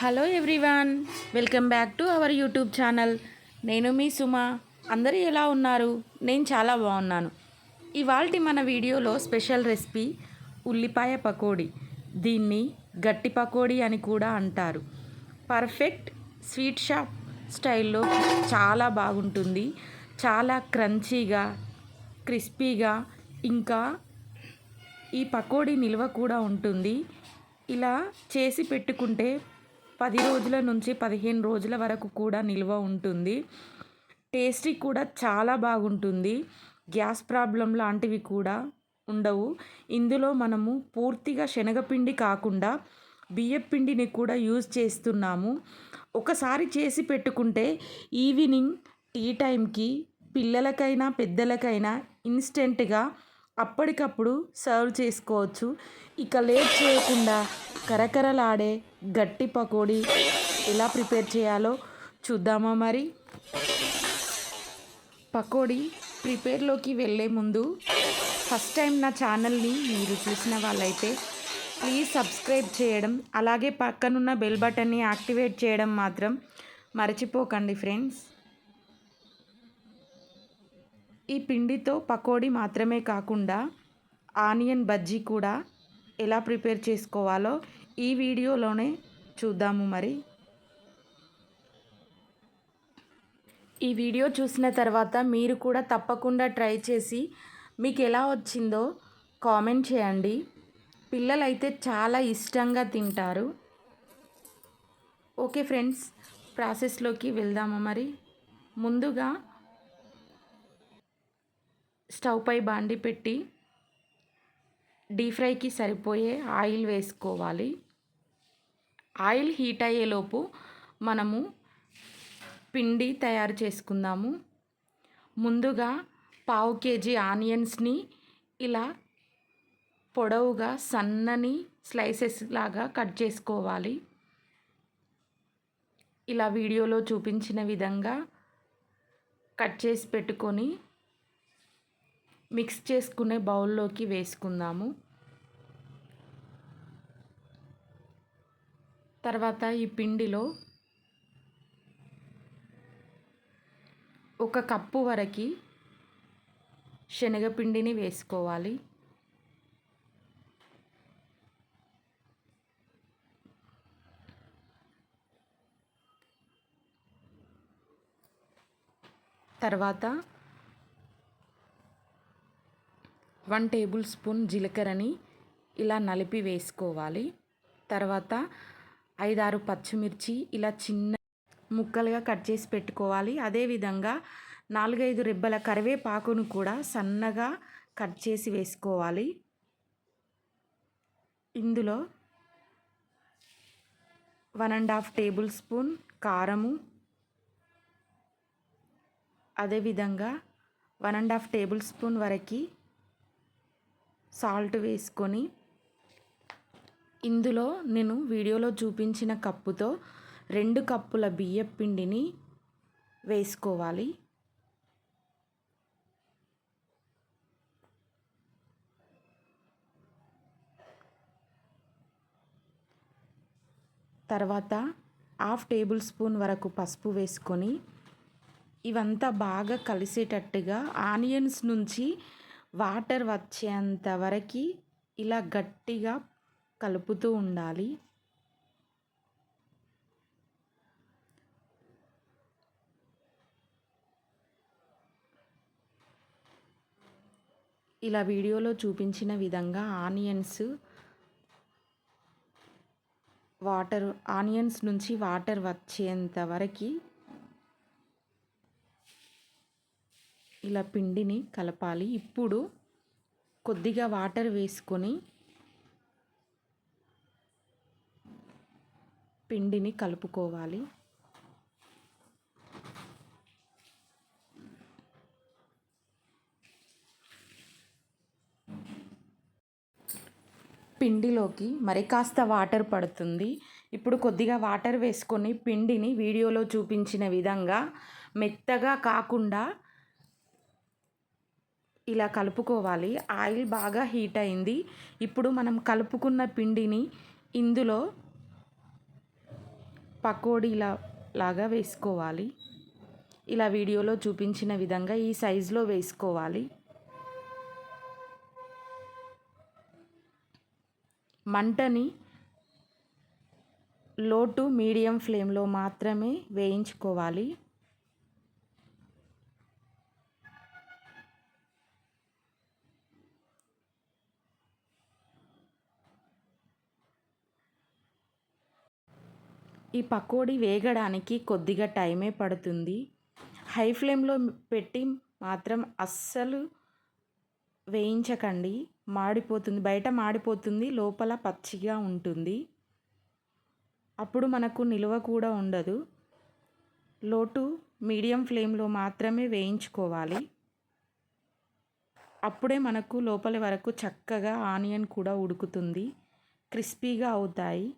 Hello everyone welcome back to our YouTube channel. నేను మీ సుమ. అందరూ ఎలా ఉన్నారు? నేను చాలా బాగున్నాను. ఇవాల్టి మన వీడియోలో స్పెషల్ రెసిపీ ఉల్లిపాయ పకోడీ. దీన్ని గట్టి పకోడీ అని కూడా అంటారు. పర్ఫెక్ట్ స్వీట్ షాప్ స్టైల్లో చాలా బాగుంటుంది. చాలా క్రంచీగా క్రిస్పీగా ఇంకా ఈ పకోడీ నిల్వ కూడా ఉంటుంది. ఇలా చేసి పెట్టుకుంటే పది రోజుల నుంచి పదిహేను రోజుల వరకు కూడా నిల్వ ఉంటుంది. టేస్టీ కూడా చాలా బాగుంటుంది. గ్యాస్ ప్రాబ్లం లాంటివి కూడా ఉండవు. ఇందులో మనము పూర్తిగా శనగపిండి కాకుండా బియ్యపిండిని కూడా యూజ్ చేస్తున్నాము. ఒకసారి చేసి పెట్టుకుంటే ఈవినింగ్ టీ టైంకి పిల్లలకైనా పెద్దలకైనా ఇన్స్టెంట్గా అప్పటికప్పుడు సర్వ్ చేసుకోవచ్చు. ఇక లేట్ చేయకుండా కరకరలాడే గట్టి పకోడీ ఎలా ప్రిపేర్ చేయాలో చూద్దామా మరి? పకోడీ ప్రిపేర్లోకి వెళ్ళే ముందు ఫస్ట్ టైం నా ఛానల్ని మీరు చూసిన వాళ్ళైతే ప్లీజ్ సబ్స్క్రైబ్ చేయడం అలాగే పక్కనున్న బెల్ బటన్ని యాక్టివేట్ చేయడం మాత్రం మర్చిపోకండి ఫ్రెండ్స్. ఈ పిండితో పకోడీ మాత్రమే కాకుండా ఆనియన్ బజ్జీ కూడా ఎలా ప్రిపేర్ చేసుకోవాలో ఈ వీడియోలోనే చూద్దాము మరి. ఈ వీడియో చూసిన తర్వాత మీరు కూడా తప్పకుండా ట్రై చేసి మీకు ఎలా వచ్చిందో కామెంట్ చేయండి. పిల్లలైతే చాలా ఇష్టంగా తింటారు. ఓకే ఫ్రెండ్స్ ప్రాసెస్లోకి వెళ్దామా మరి? ముందుగా స్టవ్ పై బాండి పెట్టి డీప్ ఫ్రైకి సరిపోయే ఆయిల్ వేసుకోవాలి. ఆయిల్ హీట్ అయ్యేలోపు మనము పిండి తయారు చేసుకుందాము. ముందుగా పావు కేజీ ఆనియన్స్ని ఇలా పొడవుగా సన్నని స్లైసెస్ లాగా కట్ చేసుకోవాలి. ఇలా వీడియోలో చూపించిన విధంగా కట్ చేసి పెట్టుకొని మిక్స్ చేసుకునే బౌల్లోకి వేసుకుందాము. తర్వాత ఈ పిండిలో ఒక కప్పు వరకు శనగపిండిని వేసుకోవాలి. తర్వాత వన్ టేబుల్ స్పూన్ జీలకర్రని ఇలా నలిపి వేసుకోవాలి. తర్వాత ఐదారు పచ్చిమిర్చి ఇలా చిన్న ముక్కలుగా కట్ చేసి పెట్టుకోవాలి. అదేవిధంగా నాలుగైదు రెబ్బల కరివేపాకును కూడా సన్నగా కట్ చేసి వేసుకోవాలి. ఇందులో one and half table spoon కారము అదేవిధంగా one and half table spoon వరకు సాల్ట్ వేసుకొని ఇందులో నేను వీడియోలో చూపించిన కప్పుతో రెండు కప్పుల బియ్యం పిండిని వేసుకోవాలి. తర్వాత హాఫ్ టేబుల్ స్పూన్ వరకు పసుపు వేసుకొని ఇవంతా బాగా కలిసేటట్టుగా ఆనియన్స్ నుంచి వాటర్ వచ్చేంత వరకు ఇలా గట్టిగా కలుపుతూ ఉండాలి. ఇలా వీడియోలో చూపించిన విధంగా ఆనియన్స్ వాటర్ ఆనియన్స్ నుంచి వాటర్ వచ్చేంత వరకు ఇలా పిండిని కలపాలి. ఇప్పుడు కొద్దిగా వాటర్ వేసుకొని పిండిని కలుపుకోవాలి. పిండిలోకి మరి కాస్త వాటర్ పడుతుంది. ఇప్పుడు కొద్దిగా వాటర్ వేసుకొని పిండిని వీడియోలో చూపించిన విధంగా మెత్తగా కాకుండా ఇలా కలుపుకోవాలి. ఆయిల్ బాగా హీట్ అయింది. ఇప్పుడు మనం కలుపుకున్న పిండిని ఇందులో పకోడీలా లాగా వేసుకోవాలి. ఇలా వీడియోలో చూపించిన విధంగా ఈ సైజులో వేసుకోవాలి. మంటని లో టు మీడియం ఫ్లేమ్లో మాత్రమే వేయించుకోవాలి. ఈ పకోడీ వేగడానికి కొద్దిగా టైమే పడుతుంది. హై ఫ్లేమ్లో పెట్టి మాత్రం అస్సలు వేయించకండి. మాడిపోతుంది బయట మాడిపోతుంది లోపల పచ్చిగా ఉంటుంది. అప్పుడు మనకు నిల్వ కూడా ఉండదు. లోటు మీడియం ఫ్లేమ్లో మాత్రమే వేయించుకోవాలి. అప్పుడే మనకు లోపలి వరకు చక్కగా ఆనియన్ కూడా ఉడుకుతుంది. క్రిస్పీగా అవుతాయి.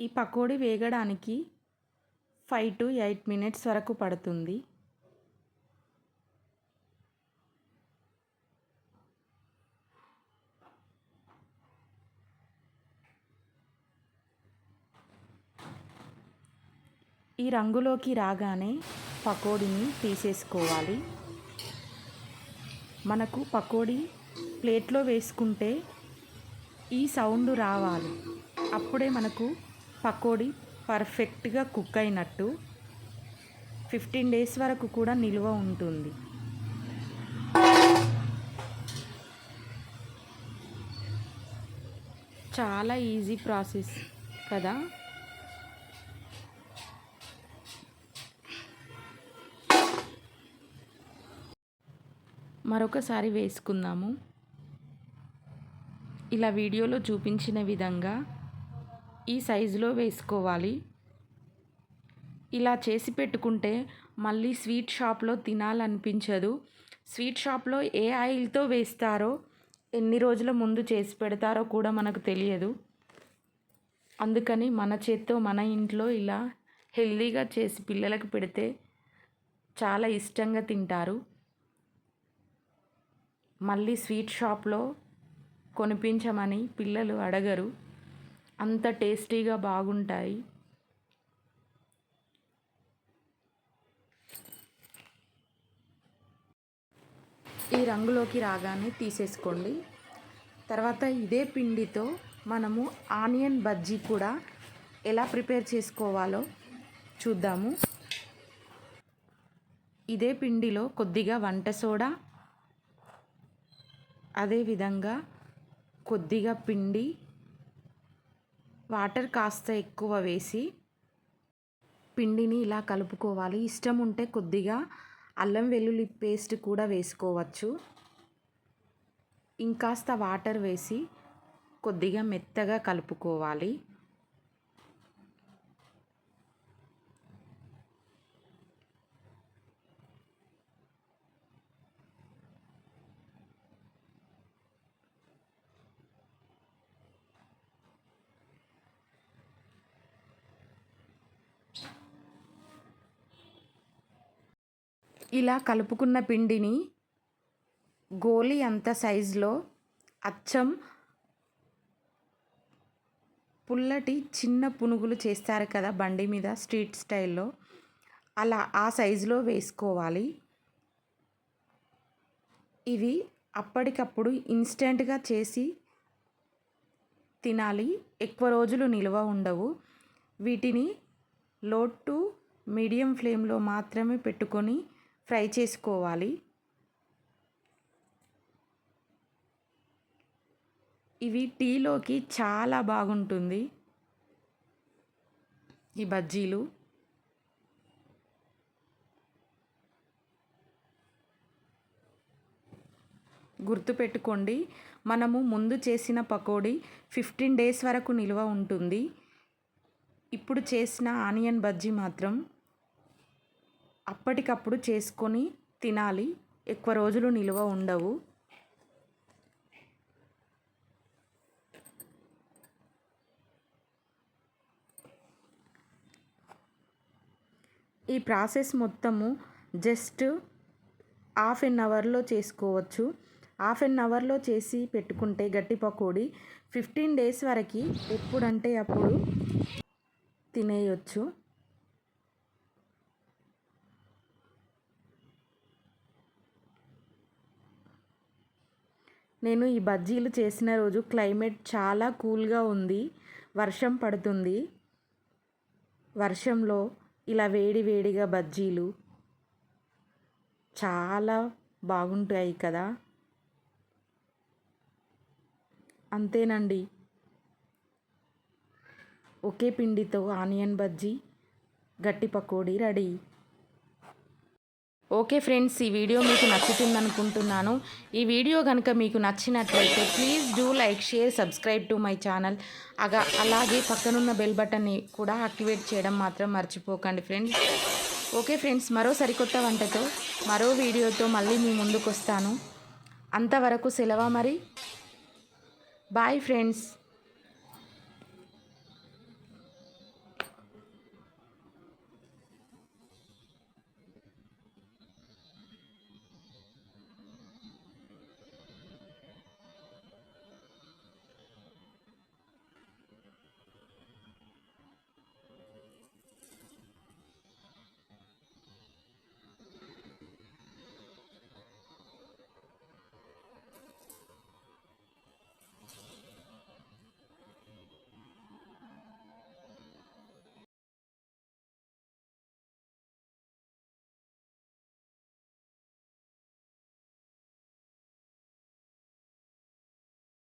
ఈ పకోడీ వేగడానికి ఫైవ్ టు ఎయిట్ మినిట్స్ వరకు పడుతుంది. ఈ రంగులోకి రాగానే పకోడీని తీసేసుకోవాలి. మనకు పకోడీ ప్లేట్లో వేసుకుంటే ఈ సౌండ్ రావాలి. అప్పుడే మనకు పకోడీ పర్ఫెక్ట్గా కుక్ అయినట్టు ఫిఫ్టీన్ డేస్ వరకు కూడా నిల్వ ఉంటుంది. చాలా ఈజీ ప్రాసెస్ కదా? మరొకసారి వేసుకుందాము. ఇలా వీడియోలో చూపించిన విధంగా ఈ సైజులో వేసుకోవాలి. ఇలా చేసి పెట్టుకుంటే మళ్ళీ స్వీట్ షాప్లో తినాలనిపించదు. స్వీట్ షాప్లో ఏ ఆయిల్తో వేస్తారో ఎన్ని రోజుల ముందు చేసి పెడతారో కూడా మనకు తెలియదు. అందుకని మన చేత్తో మన ఇంట్లో ఇలా హెల్దీగా చేసి పిల్లలకు పెడితే చాలా ఇష్టంగా తింటారు. మళ్ళీ స్వీట్ షాప్లో కొనిపించమని పిల్లలు అడగరు. అంత టేస్టీగా బాగుంటాయి. ఈ రంగులోకి రాగానే తీసేసుకోండి. తర్వాత ఇదే పిండితో మనము ఆనియన్ బజ్జీ కూడా ఎలా ప్రిపేర్ చేసుకోవాలో చూద్దాము. ఇదే పిండిలో కొద్దిగా వంట సోడా అదేవిధంగా కొద్దిగా పిండి వాటర్ కాస్త ఎక్కువ వేసి పిండిని ఇలా కలుపుకోవాలి. ఇష్టం ఉంటే కొద్దిగా అల్లం వెల్లుల్లి పేస్ట్ కూడా వేసుకోవచ్చు. ఇంకాస్త వాటర్ వేసి కొద్దిగా మెత్తగా కలుపుకోవాలి. ఇలా కలుపుకున్న పిండిని గోలి అంత సైజులో అచ్చం పుల్లటి చిన్న పునుగులు చేస్తారు కదా బండి మీద స్ట్రీట్ స్టైల్లో. అలా ఆ సైజులో వేసుకోవాలి. ఇవి అప్పటికప్పుడు ఇన్స్టెంట్గా చేసి తినాలి. ఎక్కువ రోజులు నిల్వ ఉండవు. వీటిని లో టు మీడియం ఫ్లేమ్లో మాత్రమే పెట్టుకొని ఫ్రై చేసుకోవాలి. ఇవి టీలోకి చాలా బాగుంటుంది. ఈ బజ్జీలు. గుర్తుపెట్టుకోండి మనము ముందు చేసిన పకోడీ ఫిఫ్టీన్ డేస్ వరకు నిల్వ ఉంటుంది. ఇప్పుడు చేసిన ఆనియన్ బజ్జీ మాత్రం అప్పటికప్పుడు చేసుకొని తినాలి. ఎక్కువ రోజులు నిల్వ ఉండవు. ఈ ప్రాసెస్ మొత్తము జస్ట్ హాఫ్ ఎన్ అవర్లో చేసుకోవచ్చు. హాఫ్ ఎన్ అవర్లో చేసి పెట్టుకుంటే గట్టి పకోడీ ఫిఫ్టీన్ డేస్ వరకు ఎప్పుడంటే అప్పుడు తినేయొచ్చు. నేను ఈ బజ్జీలు చేసిన రోజు క్లైమేట్ చాలా కూల్గా ఉంది. వర్షం పడుతుంది. వర్షంలో ఇలా వేడి వేడిగా బజ్జీలు చాలా బాగుంటాయి కదా. అంతేనండి. ఒకే పిండితో ఆనియన్ బజ్జీ గట్టి పకోడీ రెడీ. ఓకే ఫ్రెండ్స్ ఈ వీడియో మీకు నచ్చుతుంది అనుకుంటున్నాను ఈ వీడియో కనుక మీకు నచ్చినట్లయితే please do like share subscribe to my channel. అగా అలాగే పక్కనున్న బెల్ బటన్ని కూడా యాక్టివేట్ చేయడం మాత్రం మర్చిపోకండి ఫ్రెండ్స్. ఓకే ఫ్రెండ్స్ మరో సరికొత్త వంటతో మరో వీడియోతో మళ్ళీ మీ ముందుకు వస్తాను అంతవరకు సెలవు మరి. Bye friends.